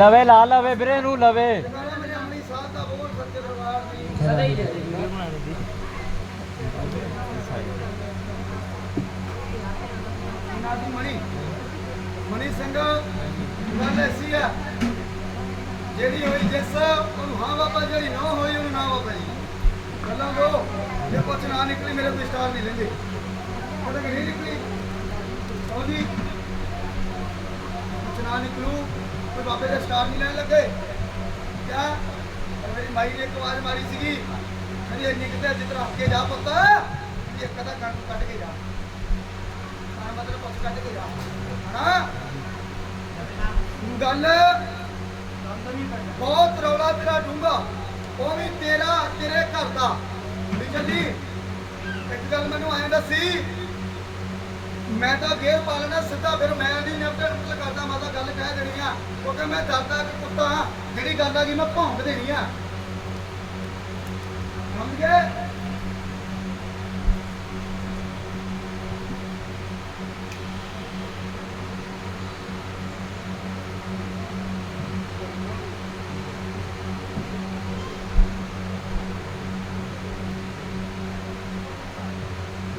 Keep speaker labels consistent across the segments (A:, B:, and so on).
A: ਲਵੇ, ਲਾ ਲਵੇ ਵੀਰੇ ਨੂੰ ਲਵੇ।
B: ਮਣੀ ਸਿੰਘ ਗੱਲ ਆ ਜਿਹੜੀ ਹੋਈ ਜਿਸ ਉਹਨੂੰ ਹਾਂ ਬਾਬਾ ਜਿਹੜੀ ਨਾ ਹੋਈ ਉਹਨੂੰ ਨਾ ਬਾਬਾ ਜੀ ਗੱਲਾਂ ਦੋ ਜੇ ਕੁਛ ਨਾ ਨਿਕਲੀ ਮੇਰੇ ਤੋਂ ਸਟਾਰ ਨਹੀਂ ਲੈਂਦੇ ਉਹਦੇ ਨਹੀਂ ਨਿਕਲੀ ਉਹਦੀ ਕੁਛ ਨਾ ਨਿਕਲੂ ਕੋਈ ਬਾਬੇ ਦੇ ਸਟਾਰ ਨਹੀਂ ਲੈਣ ਲੱਗੇ। ਕਿਆ? ਮੇਰੀ ਮਾਈ ਨੇ ਇੱਕ ਆਵਾਜ਼ ਮਾਰੀ ਸੀਗੀ। ਕਹਿੰਦੀ, ਇੰਨੀ ਕਿਤੇ ਜਿੱਤ ਰੱਖ ਕੇ ਜਾ ਪੁੱਤ। ਵੀ ਇੱਕ ਅੱਧਾ ਕੱਟ ਕੱਢ ਕੇ ਜਾ। ਹਾਂ ਮਤਲਬ ਕੁਛ ਕੱਢ ਕੇ ਜਾ। ਹਨਾ? ਗੱਲ ਬਹੁਤ ਰੌਲਾ ਤੇਰਾ ਡੂੰਗਾ ਉਹ ਵੀ ਤੇਰਾ ਤੇਰੇ ਘਰ ਦਾ। ਵੀ ਚੱਲੀ। ਇੱਕ ਗੱਲ ਮੈਨੂੰ ਐਂ ਦੱਸੀ। ਮੈਂ ਤਾਂ ਗੇਰ ਪਾਲਣਾ ਸਿੱਧਾ ਫਿਰ ਮੈਂ ਨਹੀਂ ਨਿਪਟਣ ਨੂੰ ਕਰਦਾ, ਮੈਂ ਗੱਲ ਕਹਿ ਦੇਣੀ ਆ। ਕਿਉਂਕਿ ਮੈਂ ਡਰਦਾ ਕਿ ਕੁੱਤਾ, ਜਿਹੜੀ ਗੱਲ ਆ ਗਈ ਮੈਂ ਭੌਂਕ ਦੇਣੀ ਆ। ਸਮਝ ਗਏ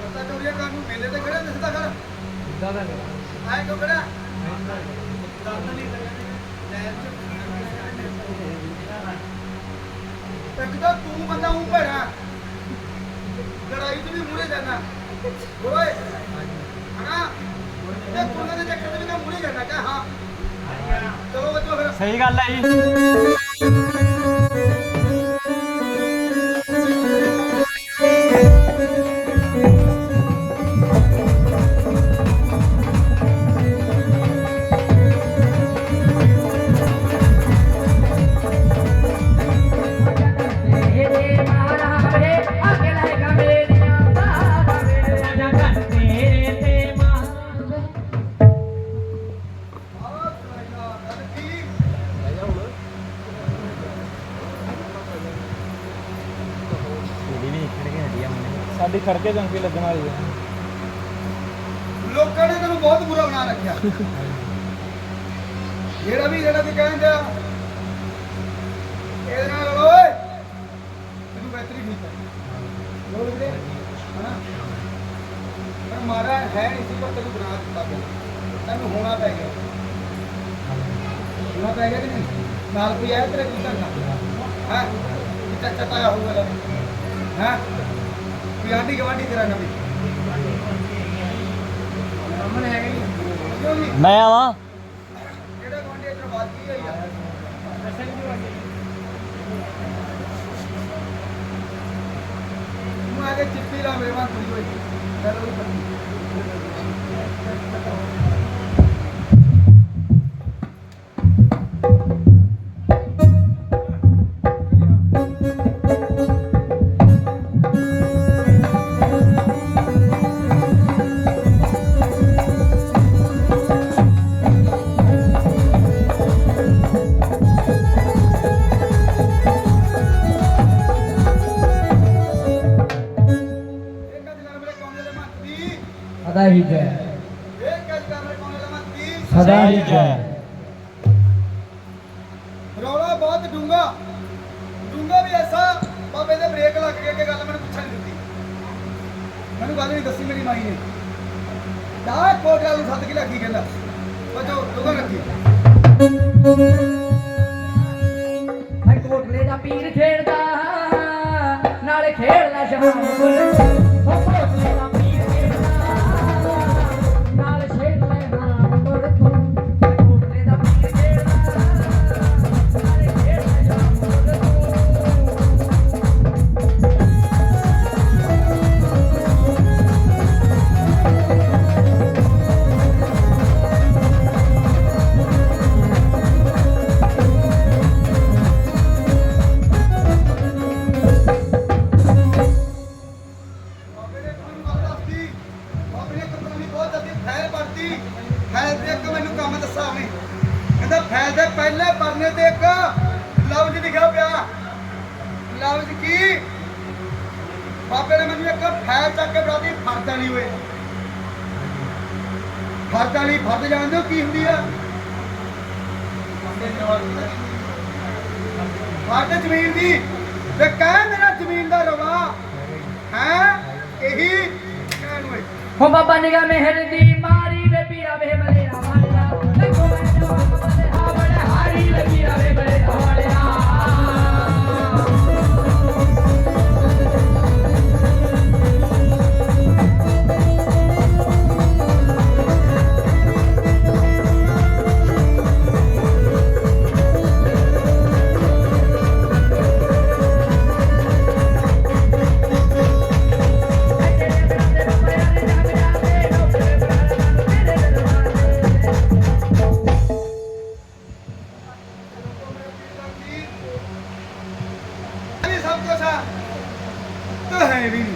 B: ਲੱਤਾਂ ਚੋਰੀਆਂ ਕਰਨ ਨੂੰ ਮੇਲੇ ਤੇ ਖੜਾ ਦਿਸਦਾ ਕਰ
C: ਦਾਦਾ
B: ਆਏ ਕਿਉਂ ਖੜਾ ਇੱਕ ਤਾਂ ਤੂੰ ਬੰਦਾ ਲੜਾਈ ਵੀ ਮੂਰੇ ਜਾਣਾ। ਓਏ। ਦੇ ਚੱਕਰ ਵੀ ਤਾਂ ਮੂਰੇ ਜਾਣਾ। ਕਹ ਹਾਂ। ਚਲੋ ਬੱਚੋ ਫਿਰ।
A: ਸਹੀ ਗੱਲ ਹੈ ਜੀ। ਮੰਨੇ ਸਾਡੀ ਖੜਕੇ ਚੰਗੀ ਲੱਗਣ ਵਾਲੀ ਹੈ।
B: ਲੋਕਾਂ ਨੇ ਤੈਨੂੰ ਬਹੁਤ ਬੁਰਾ ਬਣਾ ਰੱਖਿਆ। ਜਿਹੜਾ ਵੀ ਜਿਹੜਾ ਵੀ ਕਹਿੰਦੇ ਇਹਦੇ ਨਾਲ ਲੜੋ ਓਏ। ਤੈਨੂੰ ਬਿਹਤਰੀ ਠੀਕ ਹੈ। ਲੋੜ ਵੀਰੇ। ਹਨਾ? ਪਰ ਮਾਰਾ ਹੈ ਨਹੀਂ ਸੀ, ਪਰ ਤੈਨੂੰ ਬਣਾ ਦਿੱਤਾ ਗਿਆ। ਤੈਨੂੰ ਹੋਣਾ ਪੈ ਗਿਆ। ਹੋਣਾ ਪੈ ਗਿਆ ਕਿ ਨਹੀਂ? ਨਾਲ ਕੋਈ ਆਇਆ ਤੇਰੇ ਕੀ ਕਰਨਾ ਹੈ? ਚਾਚਾ ਤਾਇਆ ਹੋਊਗਾ ਹੈ? ਕੋਈ ਆਂਢੀ ਗਵਾਂਢੀ ਤੇਰਾ ਨਵੀਂ। ਸਾਹਮਣੇ ਹੈਗਾ ਹੀ। ਕਿਉਂ ਨਹੀਂ?
A: ਮੈਂ ਆਵਾਂ?
B: ਕਿਹੜਾ ਗਵਾਂਢੀ ਇੱਧਰ ਬਾਤ ਕੀ ਹੋਈ ਆ? ਤੂੰ ਆ ਕੇ ਚਿੱਪੀ ਲਾ ਮੇਰੇ ਵਾਂ ਕੁੜੀ ਹੋਈ। ਚਲੋ ਵੀ ਪੱਕੀ ਮੱਤ ਦੀ
C: ਸਦਾ ਹੀ ਜੈ।
B: ਰੌਲਾ ਬਹੁਤ ਡੂੰਗਾ ਡੂੰਗਾ ਵੀ ਐਸਾ ਬਾਬੇ ਦੇ ਬ੍ਰੇਕ ਲੱਗ ਗਏ ਕਿ ਗੱਲ ਮੈਨੂੰ ਪੁੱਛਣ ਨਹੀਂ ਦਿੱਤੀ। ਮੈਨੂੰ ਗੱਲ ਨਹੀਂ ਦੱਸੀ ਮੇਰੀ ਮਾਈ ਨੇ। ਦਾ ਕੋਟ ਵਾਲੀ ਸੱਤ ਕੀ ਲੱਗੀ ਕਹਿੰਦਾ। ਬਚੋ ਦੁਗਾ ਰੱਖੀ
C: ਹਰ ਕੋਟਲੇ ਦਾ ਪੀਰ ਖੇਡਦਾ ਨਾਲੇ ਖੇਡਦਾ ਸ਼ਾਮ ਕੋਲ
B: ਲਫ਼ਜ਼ ਕੀ? ਬਾਬੇ ਨੇ ਮੈਨੂੰ ਇੱਕ ਫੈਲ ਚੱਕ ਕੇ ਬਰਾਦੀ ਫਰਦ ਵਾਲੀ ਹੋਏ ਫਰਦ ਵਾਲੀ ਫਰਦ ਜਾਣਦੇ ਹੋ ਕੀ ਹੁੰਦੀ ਆ? ਫਰਦ ਜ਼ਮੀਨ ਦੀ। ਤੇ ਕਹਿ ਮੇਰਾ ਜ਼ਮੀਨ ਦਾ ਰਵਾ। ਹੈ? ਇਹੀ ਕਹਿਣ ਹੋਏ
C: ਹੋ ਬਾਬਾ ਨਿਗਾ ਮਿਹਰ ਦੀ ਮਾਰੀ ਵੇ ਪੀਰਾ ਵੇ
B: ਤਾਂ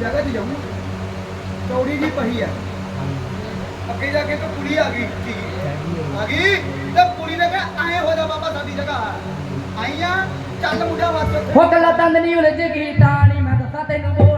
B: ਜਗ੍ਹਾ ਦੀ ਜਾਊਂ ਚੌੜੀ ਜੀ ਪਹੀ ਆ। ਅੱਗੇ ਜਾ ਕੇ ਇੱਕ ਕੁੜੀ ਆ ਗਈ। ਸੀ ਆ ਗਈ? ਤੇ ਕੁੜੀ ਨੇ ਕਿਹਾ ਆਏ ਹੋ ਜਾ ਬਾਬਾ ਸਾਡੀ ਜਗ੍ਹਾ ਆਈਆਂ ਚੱਲ ਮੁੰਡਾ ਵਾਸਤੇ
C: ਹੋ ਕੱਲਾ ਤੰਦ ਨਹੀਂ ਉਲਝ ਗਈ ਤਾਣੀ ਮੈਂ ਦੱਸਾਂ ਤੈਨੂੰ।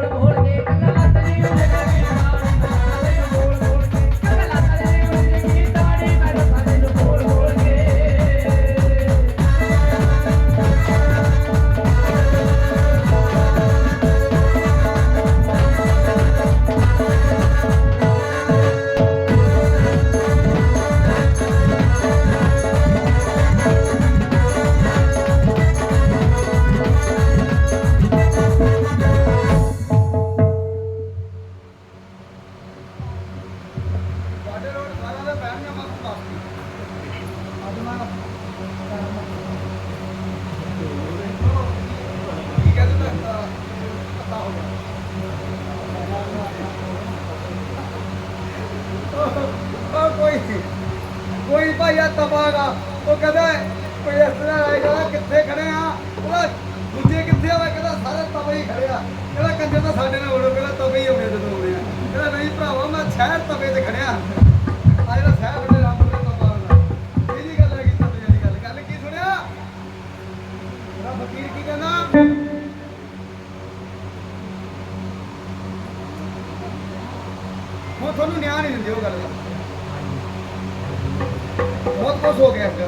B: ਕੋਈ ਭਾਈਆ ਤਬਾਗਾ ਉਹ ਕਹਿੰਦਾ, ਕੋਈ ਇਸ ਤਰ੍ਹਾਂ ਆਏਗਾ ਕਿੱਥੇ ਖੜੇ ਆ? ਉਹ ਦੂਜੇ ਕਿੱਥੇ ਆ? ਕਹਿੰਦਾ, ਸਾਰੇ ਤਵੇ ਹੀ ਖੜੇ ਆ। ਕਹਿੰਦਾ, ਕੰਜਰ ਤਾਂ ਸਾਡੇ ਨਾਲ ਉੜੋ ਕਹਿੰਦਾ, ਤਵੇ ਹੀ ਆਉਣੇ ਜਦੋਂ ਆਉਣੇ ਆ। ਕਹਿੰਦਾ, ਨਹੀਂ ਭਰਾਵਾ, ਮੈਂ ਸ਼ਹਿਰ ਤਵੇ ਤੇ ਖੜਿਆ ਹੋ ਗਿਆ ਇੱਕ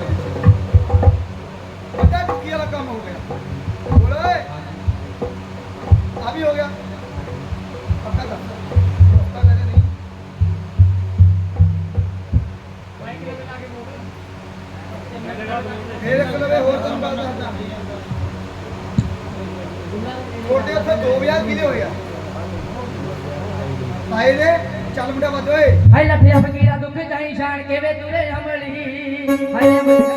B: ਵੱਡਾ ਟੁੱਕੀ ਵਾਲਾ ਕੰਮ ਹੋ ਗਿਆ। ਬੋਲੇ ਆ ਹੋ ਗਿਆ। ਪੱਕਾ ਦੱਸ। ਪੱਕਾ ਕਹਿੰਦੇ ਹੋਰ ਤੁਹਾਨੂੰ ਗੱਲ ਦੱਸਦਾ। ਛੋਟੇ ਉੱਥੇ ਦੋ ਵਿਆਹ ਕਿਹਦੇ ਹੋਏ ਆ। ਚੱਲ ਮੁੰਡਾ ਵੱਧ ਓਏ।
C: ਹਾਈ ਲੱਥੇ ਅਬ ਦੁੱਖ ਚਾਹੀ ਸ਼ਾਨ ਕਿਵੇਂ ਤੁਰੇ ਅਮਲੀ
B: 欢迎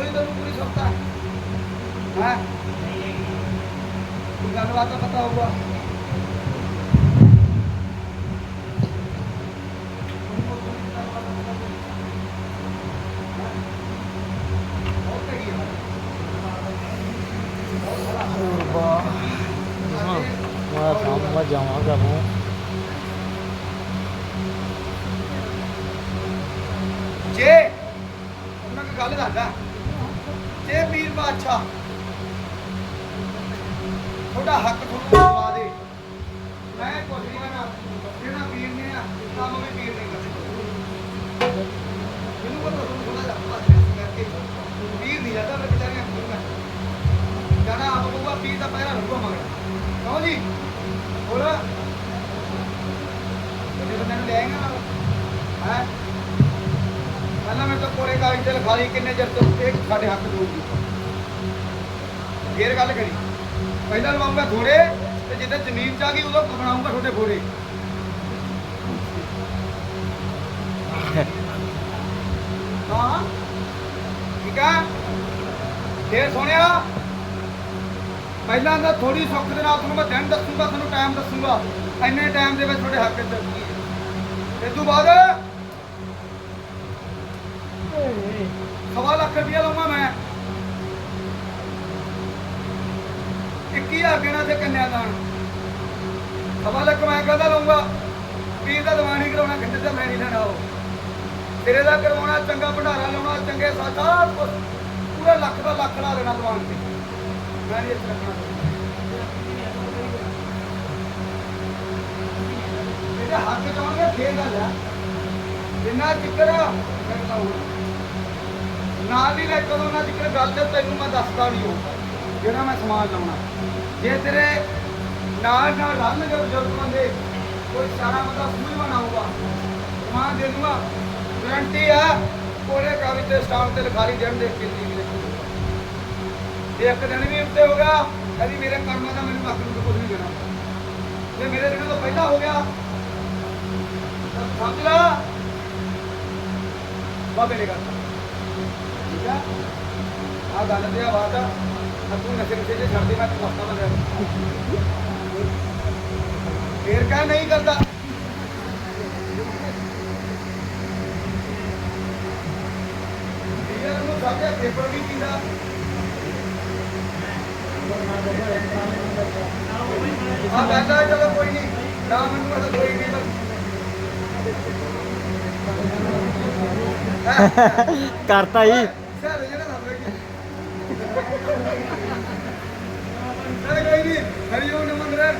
B: ਉੱਥੋਂ ਹੀ ਤੈਨੂੰ ਪੂਰੀ ਸੱਤਾ ਹੈ ਕੋਈ ਗੱਲਬਾਤ ਤਾਂ ਪਤਾ ਹੋਊਗਾ ਹੋਰ ਕੀ ਹੈ
A: ਮੈਂ ਸਾਹਮਣੇ ਜਾਵਾਂਗਾ ਮੈਂ
B: ਜੇ ਪੀਰ ਬਾਦਸ਼ਾਹ ਤੁਹਾਡਾ ਹੱਕ ਤੁਹਾਨੂੰ ਦਵਾ ਦੇ, ਮੈਂ ਕੁਝ ਨਹੀਂ ਕਹਿਣਾ ਜਿਹੜਾ ਪੀਰ ਨੇ ਆ, ਕੰਮ ਵੀ ਪੀਰ ਨਹੀਂ ਕਰਦੇ ਮੈਨੂੰ ਪਤਾ ਤੁਹਾਨੂੰ ਥੋੜਾ ਜਿਹਾ ਪਾਸੇ ਕਰਕੇ। ਪੀਰ ਨਹੀਂ ਜਾਂਦਾ, ਮੈਂ ਵਿਚਾਰਿਆਂ ਨੂੰ ਜਾਣਾ ਆਪ ਕਹੂਗਾ, ਪੀਰ ਦਾ ਪਹਿਰਾ ਲੱਗੂਗਾ ਮਗਰ। ਕਹੋ ਜੀ? ਹੋਰ ਜਦੋਂ ਮੈਨੂੰ ਲੈ ਆਏਗਾ ਨਾ ਪਹਿਲਾਂ ਮੈਂ ਤਾਂ ਕੋਰੇ ਕਾਗਜ਼ ਤੇ ਲਿਖਾ ਲਈ ਕਿੰਨੇ ਚਿਰ ਤੋਂ, ਇਹ ਸਾਡੇ ਹੱਕ ਦਊਗੀ ਫੇਰ ਗੱਲ ਕਰੀ। ਪਹਿਲਾਂ ਲਵਾਉਂਗਾ ਥੋੜੇ ਤੇ ਜਿੱਦਾਂ ਜ਼ਮੀਨ ਚ ਆ ਗਈ, ਉਦੋਂ ਬਣਾਉਂਗਾ ਤੁਹਾਡੇ ਫੋੜੇ ਹਾਂ। ਠੀਕ ਆ? ਫੇਰ ਸੁਣਿਆ? ਪਹਿਲਾਂ ਤਾਂ ਥੋੜੀ ਸੁੱਖ ਦੇ ਨਾਲ ਤੁਹਾਨੂੰ ਮੈਂ ਦਿਨ ਦੱਸੂਗਾ, ਤੁਹਾਨੂੰ ਟਾਈਮ ਦੱਸੂਗਾ। ਇੰਨੇ ਟਾਈਮ ਦੇ ਵਿੱਚ ਤੁਹਾਡੇ ਹੱਕ ਚ ਇਸ ਤੋਂ ਬਾਅਦ ਸਵਾ ਲੱਖ ਰੁਪਇਆ ਲਵਾਂ ਮੈਂ। 21000 ਦੇਣਾ ਤੇ ਕੰਨਿਆਦਾਨ ਸਵਾ ਲੱਖ ਮੈਂ ਕਹਦਾ ਲਵਾਂਗਾ ਪੀਰ ਦਾ ਦੀਵਾਨ ਕਰਾਉਣਾ ਕਿੰਨੇ ਦਾ ਮੈਂ ਨਹੀਂ ਲੈਣਾ ਉਹ। ਤੇਰੇ ਦਾ ਕਰਵਾਉਣਾ, ਚੰਗਾ ਭੰਡਾਰਾ ਲਾਉਣਾ, ਚੰਗੇ ਸਾਥਾ ਪੂਰਾ ਲੱਖ ਦਾ ਲੱਖ ਲਾ ਦੇਣਾ ਦੀਵਾਨ ਤੇ। ਮੈਂ ਨਹੀਂ ਇੱਥੇ ਰੱਖਣਾ। ਇਹਦਾ ਹੱਕ ਚਾਹੁੰਗੇ ਫੇਰ ਗੱਲ ਆ। ਜਿੰਨਾ ਚਿੱਕਰ ਮੈਂ ਕਹੂੰ ਨਾਲ ਹੀ ਲੈ ਕਦੋਂ ਨਾ ਜ਼ਿਕਰ ਗੱਲ ਤੇ ਤੈਨੂੰ ਮੈਂ ਦੱਸਦਾ ਨਹੀਂ ਉਹ। ਜਿਹੜਾ ਮੈਂ ਸਮਾਨ ਲਾਉਣਾ। ਜੇ ਤੇਰੇ ਨਾਲ ਨਾਲ ਰਲਣਗੇ ਬਜ਼ੁਰਗ ਬੰਦੇ, ਕੋਈ ਸਾਰਾ ਬੰਦਾ ਸੂਝ ਬਣਾਊਗਾ ਸਮਾਨ ਦੇ ਦੂੰਗਾ। ਗਰੰਟੀ ਆ ਕੋਲੇ ਕਾਗਜ਼ ਤੇ ਸਟਾਮ ਤੇ ਲਿਖਾ ਦੇਣ ਦੇ ਕਿੰਨੀ ਵੀ ਲਿਖੂਗਾ ਇੱਕ ਦਿਨ ਵੀ ਉੱਤੇ ਹੋ ਗਿਆ ਕਦੀ ਮੇਰੇ ਕਰਮਾਂ ਦਾ ਮੈਨੂੰ ਮੱਕ ਕੁਝ ਨਹੀਂ ਦੇਣਾ। ਜੇ ਮੇਰੇ ਦਿਨ ਤੋਂ ਪਹਿਲਾਂ ਹੋ ਗਿਆ ਸਮਝ ਲਾ। ਬਾਬੇ ਨੇ ਕਰਤਾ ਠੀਕ ਆ। ਆ ਗੱਲ ਤੇ ਆ ਬਾਤ ਆ। ਆ ਨਸ਼ੇ ਨਸ਼ੇ ਜੇ ਛੱਡ ਮੈਂ ਤੈਨੂੰ ਹੱਥਾਂ ਬੰਦੇ ਫੇਰ ਕਾ ਨਹੀਂ ਕਰਦਾ। ਇਹ ਨੂੰ ਸਾਡੇ ਪੇਪਰ ਵੀ ਪੀਂਦਾ ਆ ਕਹਿੰਦਾ ਚਲੋ ਕੋਈ ਨਹੀਂ, ਨਾ ਮੈਨੂੰ ਪਤਾ ਕੋਈ ਨਹੀਂ
A: ਕਰਤਾ ਜੀ।
B: ਚਲ ਕੋਈ ਨਹੀਂ ਹਰੀ ਓਮ ਨਮੋ ਨਰਾਇਣ